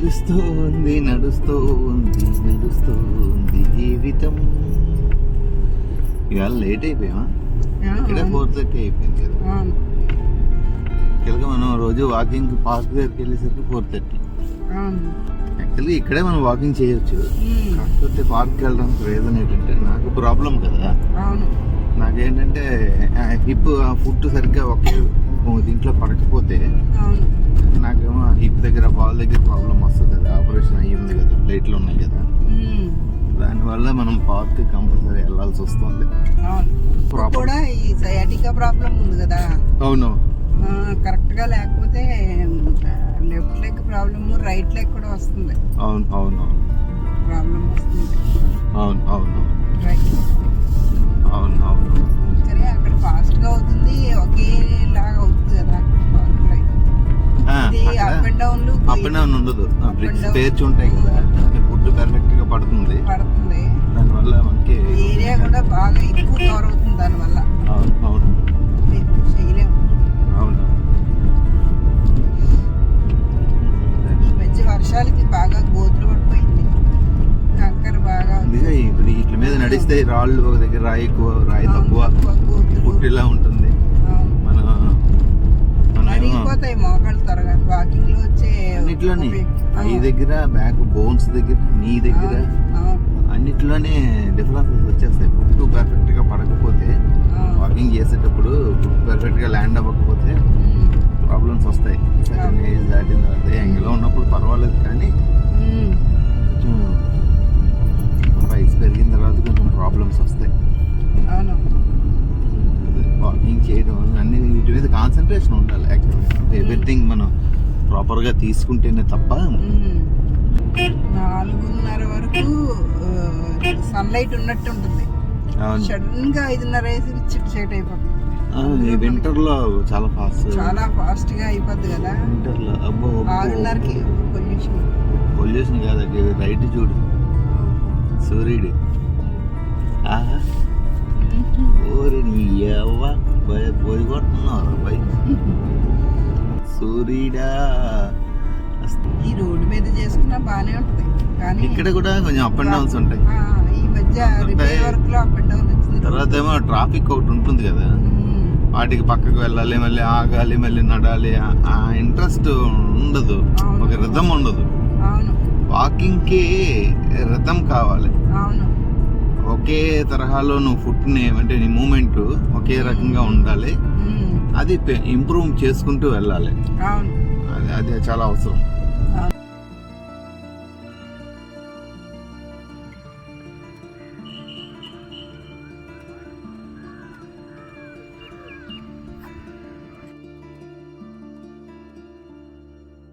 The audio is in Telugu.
నడుస్తూ ఉంది నడుస్తూ ఉంది నడుస్తూ ఉంది జీవితం. ఇవాళ లేట్ అయిపోయామా? ఆ, ఇక్కడ ఫోర్ థర్టీ అయిపోయింది కదా. యాక్చువల్గా మనం రోజు వాకింగ్ పార్క్ దగ్గరికి వెళ్ళేసరికి ఫోర్ థర్టీ అవును యాక్చువల్గా ఇక్కడే మనం వాకింగ్ చేయొచ్చు. కాకపోతే పార్క్కి వెళ్ళడానికి రీజన్ ఏంటంటే నాకు ప్రాబ్లం కదా. నాకేంటంటే హిప్ ఫుడ్ సరిగ్గా ఒకే దీంట్లో పడకపోతే నాకేమో హిప్ దగ్గర బాల్ దగ్గర ప్రాబ్లం వస్తుంది కదా. ఆపరేషన్ అయ్యి ఉంది కదా. ప్లేట్లు ఉన్నాయి కదా. దానివల్ల మనం పార్క్ కంపల్సరీ వెళ్ళాల్సి వస్తుంది. కూడా ఈ సయాటికా ప్రాబ్లం ఉంది కదా. అవును. ఆ, కరెక్ట్గా లేకపోతే left leg problem right leg కూడా వస్తుంది. అవును అవును ప్రాబ్లం వస్తుంది. అవును అవును. రైట్ ఇది అప్ అండ్ డౌన్ ఉండదు. down. పేర్చి ఉంటాయి కదా. ఫుడ్ పర్ఫెక్ట్గా పడుతుంది. పడుతుంది. దానివల్ల మనకి ఏరియా కూడా బాగా ఎక్కువ కవర్ అవుతుంది దానివల్ల. అవును అవును. చేయలేము. అవును. ఈ మధ్య వర్షాలకి బాగా గోతులు పడిపోయింది. కంకర బాగా ఇప్పుడు వీటి మీద నడిస్తే రాళ్ళు ఒక దగ్గర రాయి ఎక్కువ రాయి తక్కువ గోతులు పుట్టిలా ఉంటుంది అవును. మన మన ఏమో అరిగిపోతాయి మోకాళ్ళు త్వరగా వాకింగ్లో వచ్చే అన్నిట్లోని. ఐ దగ్గర బ్యాక్ బోన్స్ దగ్గర నీ దగ్గర అన్నిట్లోనే డిఫరెన్సెస్ వచ్చేస్తాయి. ఫుడ్ పర్ఫెక్ట్గా పడకపోతే. వాకింగ్ చేసేటప్పుడు ఫుడ్ పర్ఫెక్ట్గా ల్యాండ్ అవ్వకపోతే ప్రాబ్లమ్స్ వస్తాయి. సర్టన్ ఏజ్ దాటిన తర్వాత యంగ్లో ఉన్నప్పుడు పర్వాలేదు కానీ కొంచెం వయసు పెరిగిన తర్వాత కొంచెం ప్రాబ్లమ్స్ వస్తాయి. అవును. వాకింగ్ చేయడం అన్ని వీటి మీద కాన్సన్ట్రేషన్ ఉండాలి యాక్చువల్గా ఎవ్రీథింగ్ మనం ప్రాపర్గా తీసుకుంటేనే తప్ప. నాలుగున్నర వరకు సన్లైట్ ఉన్నట్టు ఉంటుంది. సడన్గా ఐదున్నర వేసి చిట్ అయిపోతుంది. ఆ, ఈ వింటర్లో చాలా ఫాస్ట్ చాలా ఫాస్ట్గా అయిపోద్ది కదా. వింటర్లో అబ్బో ఆరున్నరకి పొల్యూషన్ పొల్యూషన్ కాదు అది రైట్ చూడు. సూర్యుడు. ఆహా. ఓరి నీ యవ్వ పోయి పోయి సూర్యుడా. ఈ రోడ్డు మీద చేసుకున్నా ఉంటది. కానీ ఇక్కడ కూడా కొంచెం అప్ అండ్ డౌన్స్ ఉంటాయి. ఈ మధ్య రిపేర్ వర్క్లో అప్ అండ్ డౌన్ వచ్చింది. తర్వాత ఏమో ట్రాఫిక్ ఒకటి ఉంటుంది కదా. వాటికి పక్కకు వెళ్ళాలి మళ్ళీ ఆగాలి మళ్ళీ నడాలి. ఆ- ఇంట్రెస్ట్ ఉండదు. ఒక రిధం ఉండదు. వాకింగ్కి రిధం కావాలి. ఒకే తరహాలో నువ్వు ఫుట్ని అంటే నీ మూమెంట్ ఒకే రకంగా ఉండాలి. అది ఇంప్రూవ్ చేసుకుంటూ వెళ్ళాలి. అది అది చాలా అవసరం.